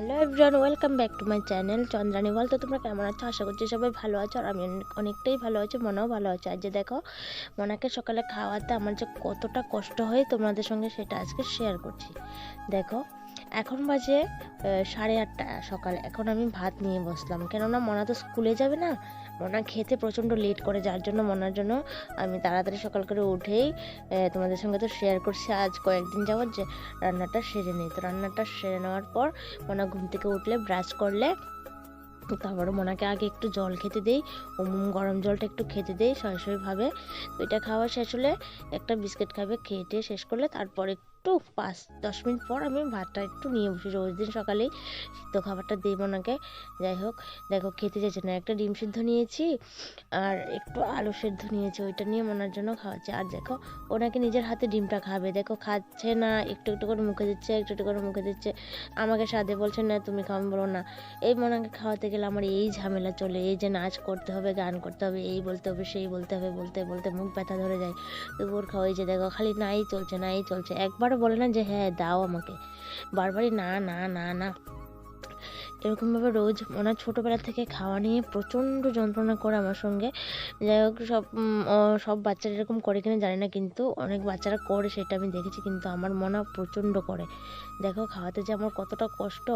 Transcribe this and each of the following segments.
Hello everyone welcome back to my channel Chandrani বল তো তোমরা কেমন আছো? আশা করছি সবাই ভালো আছো আর আমি অনেকটাই ভালো আছি, মনেও ভালো আছে। আর যে দেখো, মনাকে সকালে খাওয়াতে আমার যে কতটা কষ্ট হয় তোমাদের সঙ্গে সেটা আজকে শেয়ার করছি। দেখো এখন বাজে সাড়ে আটটা সকালে। এখন আমি ভাত নিয়ে বসলাম। কেননা মনা তো স্কুলে যাবে না। মনা খেতে প্রচণ্ড লেট করে, যার জন্য মনার জন্য আমি তাড়াতাড়ি সকাল করে উঠেই তোমাদের সঙ্গে তো শেয়ার করছি। আজ কয়েকদিন যাবত যে রান্নাটা সেরে নিই। তো রান্নাটা সেরে নেওয়ার পর মোনা ঘুম থেকে উঠলে ব্রাশ করলে, তারপরে মোনাকে আগে একটু জল খেতে দেই উম গরম জলটা একটু খেতে দেই সয় সয়ভাবে তো এটা খাওয়া শেষ হলে একটা বিস্কিট খাবে, খেয়ে শেষ করলে তারপর একটু পাঁচ, দশ মিনিট পর আমি ভাতটা একটু নিয়ে বসি। রোজ দিন সকালেই সিদ্ধ খাবারটা দিই মোনাকে যাই হোক, দেখো খেতে চাইছে না। একটা ডিম সিদ্ধ নিয়েছি আর একটু আলু সেদ্ধ নিয়েছি, ওইটা নিয়ে মোনার জন্য খাওয়াচ্ছি। আর দেখো ও নাকি নিজের হাতে ডিমটা খাবে। দেখো, খাচ্ছে না, একটু একটু করে মুখে দিচ্ছে, একটু একটু করে মুখে দিচ্ছে। আমাকে সাথে বলছে, না, তুমি খাও, আমি বলো না। এই মনাকে খাওয়াতে গেলে আমার এই ঝামেলা চলে। এই যে নাচ করতে হবে, গান করতে হবে, এই বলতে হবে, সেই বলতে হবে, বলতে বলতে মুখ ব্যথা ধরে যায়। তবু ওর খাওয়াই যে দেখো, খালি নাই চলছে নাই চলছে। একবারও বলে না যে হ্যাঁ দাও আমাকে। বারবারই না না না না। এরকমভাবে রোজ ওনার ছোটোবেলা থেকে খাওয়া নিয়ে প্রচণ্ড যন্ত্রণা করে আমার সঙ্গে। যাই হোক, সব সব বাচ্চারা এরকম করে কিনা জানি না, কিন্তু অনেক বাচ্চারা করে সেটা আমি দেখেছি, কিন্তু আমার মনে প্রচণ্ড করে। দেখো, খাওয়াতে যে আমার কতটা কষ্ট।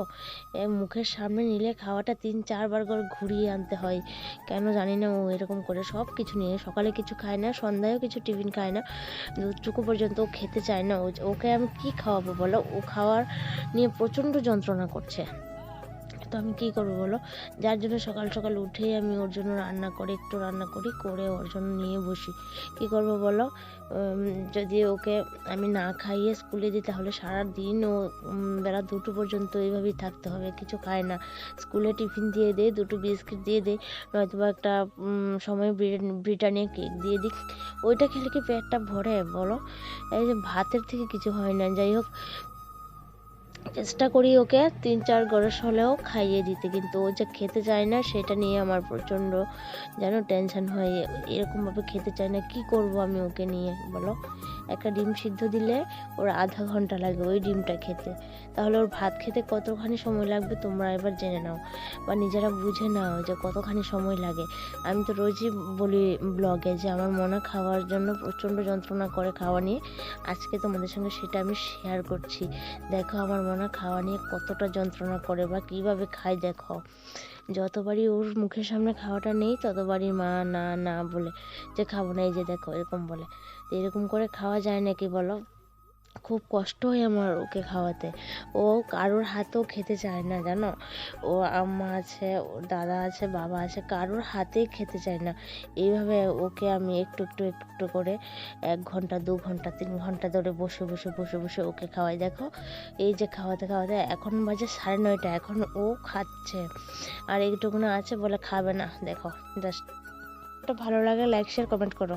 মুখের সামনে নিলে খাওয়াটা তিন, চারবার করে ঘুরিয়ে আনতে হয়। কেন জানি না ও এরকম করে সব কিছু নিয়ে, সকালে কিছু খায় না, সন্ধ্যায়ও কিছু টিফিন খায় না দুধটুকু পর্যন্ত ও খেতে চায় না। ওকে আমি কি খাওয়াবো বলো? ও খাওয়ার নিয়ে প্রচণ্ড যন্ত্রণা করছে। তো আমি কী করব বলো? যার জন্য সকাল সকাল উঠেই আমি ওর জন্য রান্না করি, একটু রান্না করি, করে ওর জন্য নিয়ে বসি। কী করব বলো? যদি ওকে আমি না খাইয়ে স্কুলে দিই, তাহলে সারা দিন ও বেলা দুটো পর্যন্ত এইভাবেই থাকতে হবে, কিছু খায় না। স্কুলে টিফিন দিয়ে দেয় দুটো বিস্কিট দিয়ে দেয় নয়তো বা একটা সময় ব্রিটান- ব্রিটানিয়া কেক দিয়ে দিই ওইটা খেলে কি পেটটা ভরে বলো? এই যে ভাতের থেকে কিছু হয় না, যাই হোক। চেষ্টা করি ওকে তিন চার গরস হলেও খাইয়ে দিতে, কিন্তু ও যে খেতে চায় না সেটা নিয়ে আমার প্রচণ্ড যেন টেনশন হয়। এরকমভাবে খেতে চায় না, কি করব আমি ওকে নিয়ে, বলো? একটা ডিম সিদ্ধ দিলে ওর আধা ঘণ্টা লাগে ওই ডিমটা খেতে। তাহলে ওর ভাত খেতে কতখানি সময় লাগবে তোমরা এবার জেনে নাও বা নিজেরা বুঝে নাও যে কতখানি সময় লাগে। আমি তো রোজই বলি ব্লগে যে আমার মনে খাওয়ার জন্য প্রচণ্ড যন্ত্রণা করে খাওয়া নিয়ে। আজকে তোমাদের সঙ্গে সেটা আমি শেয়ার করছি। দেখো আমার মনে খাওয়া নিয়ে কতটা যন্ত্রণা করে বা কীভাবে খায় দেখো। যতবারই ওর মুখের সামনে খাওয়াটা নেই, ততবারই মা না না বলে যে খাব না, এই যে দেখো এরকম বলে। এরকম করে খাওয়া যায় নাকি বলো? খুব কষ্ট হয় আমার ওকে খাওয়াতে। ও কারোর হাতেও খেতে চায় না, জানো? ও আম্মা আছে ওর দাদা আছে, বাবা আছে, কারোর হাতেই খেতে চায় না। এইভাবে ওকে আমি একটু একটু একটু করে এক ঘণ্টা, দু ঘণ্টা, তিন ঘণ্টা ধরে বসে বসে বসে বসে ওকে খাওয়াই। দেখো, এই যে খাওয়াতে খাওয়াতে এখন বাজে সাড়ে নয়টা, এখন ও খাচ্ছে। আর এইটুকুনো আছে বলে খাবে না। দেখো জাস্ট ভালো লাগে লাইক শেয়ার কমেন্ট করো।